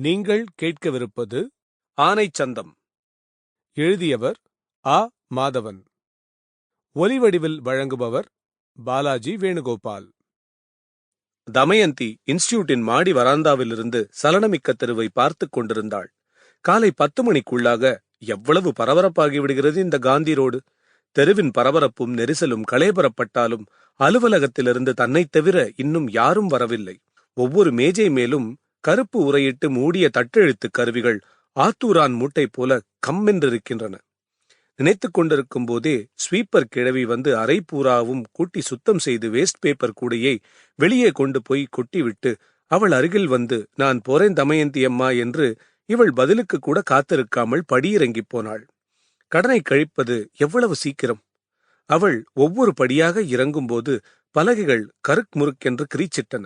நீங்கள் கேட்கவிருப்பது ஆனைச்சந்தம் எழுதியவர் ஆ. மாதவன். ஒலிவடிவில் வழங்குபவர் பாலாஜி வேணுகோபால். தமயந்தி இன்ஸ்டியூட்டின் மாடி வராந்தாவிலிருந்து சலனமிக்க தெருவை பார்த்துக் கொண்டிருந்தாள். காலை பத்து மணிக்குள்ளாக எவ்வளவு பரபரப்பாகிவிடுகிறது இந்த காந்தி ரோடு. தெருவின் பரபரப்பும் நெரிசலும் களைபரப்பட்டாலும் அலுவலகத்திலிருந்து தன்னைத் தவிர இன்னும் யாரும் வரவில்லை. ஒவ்வொரு மேஜை மேலும் கருப்பு உரையிட்டு மூடிய தட்டெழுத்து கருவிகள் ஆத்தூரான் மூட்டை போல கம்மென்றிருக்கின்றன. நினைத்துக் கொண்டிருக்கும் போதே ஸ்வீப்பர் கிழவி வந்து அரை பூராவும் கூட்டி சுத்தம் செய்து வேஸ்ட் பேப்பர் கூடையை வெளியே கொண்டு போய் கொட்டிவிட்டு அவள் அருகில் வந்து நான் போறேன் தமயந்தி அம்மா என்று இவள் பதிலுக்கு கூட காத்திருக்காமல் படியிறங்கிப் போனாள். கடனை கழிப்பது எவ்வளவு சீக்கிரம்? அவள் ஒவ்வொரு படியாக இறங்கும்போது பலகைகள் கருக் முறுக்கென்று கிரீச்சிட்டன.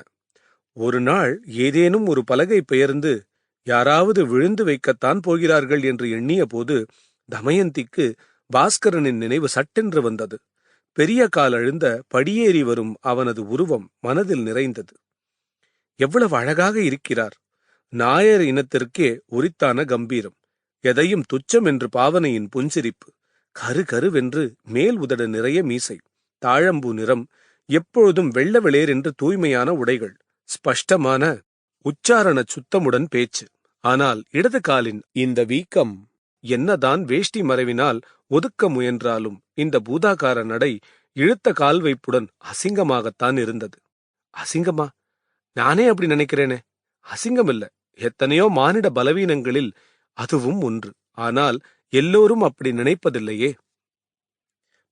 ஒரு நாள் ஏதேனும் ஒரு பலகை பெயர்ந்து யாராவது விழுந்து வைக்கத்தான் போகிறார்கள் என்று எண்ணிய போது தமயந்திக்கு பாஸ்கரனின் நினைவு சட்டென்று வந்தது. பெரிய கால் அழுந்த படியேறி வரும் அவனது உருவம் மனதில் நிறைந்தது. எவ்வளவு அழகாக இருக்கிறார். நாயர் இனத்திற்கே உரித்தான கம்பீரம். எதையும் துச்சம் என்று பாவனையின் புன்சிரிப்பு. கரு கருவென்று மேல் உதட நிறைய மீசை. தாழம்பூ நிறம். எப்பொழுதும் வெள்ள வெளியர் என்று தூய்மையான உடைகள். ஸ்பஷ்டமான உச்சாரண சுத்தமுடன் பேச்சு. ஆனால் இடது காலின் இந்த வீக்கம் என்னதான் வேஷ்டி மறைவினால் ஒதுக்க முயன்றாலும் இந்த பூதாகார நடை இழுத்த கால் வைப்புடன் அசிங்கமாகத்தான் இருந்தது. அசிங்கமா? நானே அப்படி நினைக்கிறேனே. அசிங்கம் இல்ல எத்தனையோ மானிட பலவீனங்களில் அதுவும் ஒன்று. ஆனால் எல்லோரும் அப்படி நினைப்பதில்லையே.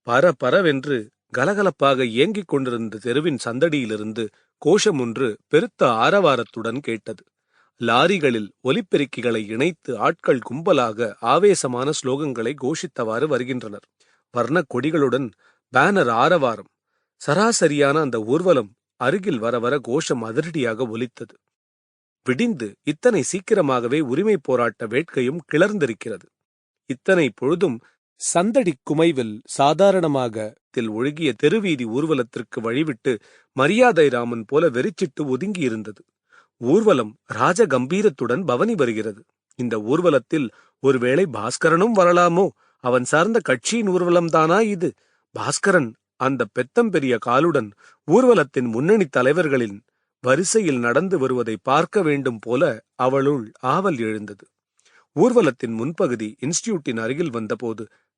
பர பரவென்று கலகலப்பாக இயங்கிக் கொண்டிருந்த தெருவின் சந்தடியிலிருந்து கோஷம் ஒன்று பெருத்த ஆரவாரத்துடன் கேட்டது. லாரிகளில் ஒலிப்பெருக்கிகளை இணைத்து ஆட்கள் கும்பலாக ஆவேசமான ஸ்லோகங்களை கோஷித்தவாறு வருகின்றனர். வர்ண கொடிகளுடன் பேனர் ஆரவாரம் சராசரியான அந்த ஊர்வலம் அருகில் வர வர கோஷம் அதிரடியாக ஒலித்தது. விடிந்து இத்தனை சீக்கிரமாகவே உரிமை போராட்ட வேட்கையும் கிளர்ந்திருக்கிறது. இத்தனை பொழுதும் சந்தடி குமைவில் சாதாரணமாக தில் ஒழுகிய தெருவீதி ஊர்வலத்திற்கு வழிவிட்டு மரியாதை ராமன் போல வெறிச்சிட்டு ஒதுங்கியிருந்தது. ஊர்வலம் ராஜ கம்பீரத்துடன் பவனி வருகிறது. இந்த ஊர்வலத்தில் ஒருவேளை பாஸ்கரனும் வரலாமோ? அவன் சார்ந்த கட்சியின் ஊர்வலம்தானா இது? பாஸ்கரன் அந்த பெத்தம் பெரிய காலுடன் ஊர்வலத்தின் முன்னணி தலைவர்களின் வரிசையில் நடந்து வருவதை பார்க்க வேண்டும் போல அவளுள் ஆவல் எழுந்தது. ஊர்வலத்தின் முன்பகுதி இன்ஸ்டியூட்டின் அருகில் வந்தபோது